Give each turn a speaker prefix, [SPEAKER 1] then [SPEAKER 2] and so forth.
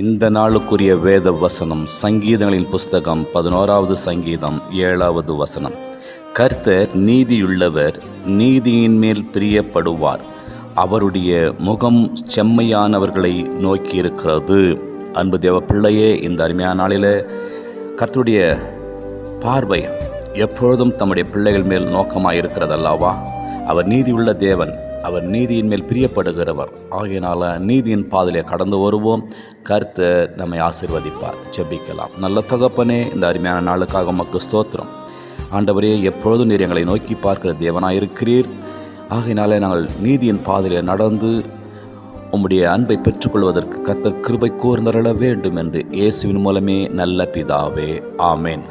[SPEAKER 1] இந்த நாளுக்குரிய வேத வசனம் சங்கீதங்களின் புஸ்தகம் பதினோராவது சங்கீதம் ஏழாவது வசனம். கர்த்தர் நீதியுள்ளவர் நீதியின் மேல் பிரியப்படுவார். அவருடைய முகம் செம்மையானவர்களை நோக்கியிருக்கிறது. அன்பு தேவ பிள்ளையே இந்த அருமையான நாளில் கர்த்தருடைய பார்வை எப்பொழுதும் தம்முடைய பிள்ளைகள் மேல் நோக்கமாக இருக்கிறது அல்லவா அவர் நீதியுள்ள தேவன். அவர் நீதியின் மேல் பிரியப்படுகிறவர். ஆகையினால் நீதியின் பாதையிலே கடந்து வருவோம். கருத்து நம்மை ஆசிர்வதிப்பார். ஜெபிக்கலாம். நல்ல தகப்பனே இந்த அருமையான நாளுக்காக உமக்கு ஸ்தோத்திரம். ஆண்டவரே எப்பொழுதும் நீர் எங்களை நோக்கி பார்க்கிற தேவனாயிருக்கிறீர். ஆகையினாலே நாங்கள் நீதியின் பாதையிலே நடந்து உம்முடைய அன்பை பெற்றுக்கொள்வதற்கு கர்த்தர் கிருபை கூர்ந்தரள வேண்டும் என்று இயேசுவின் மூலமே நல்ல பிதாவே. ஆமேன்.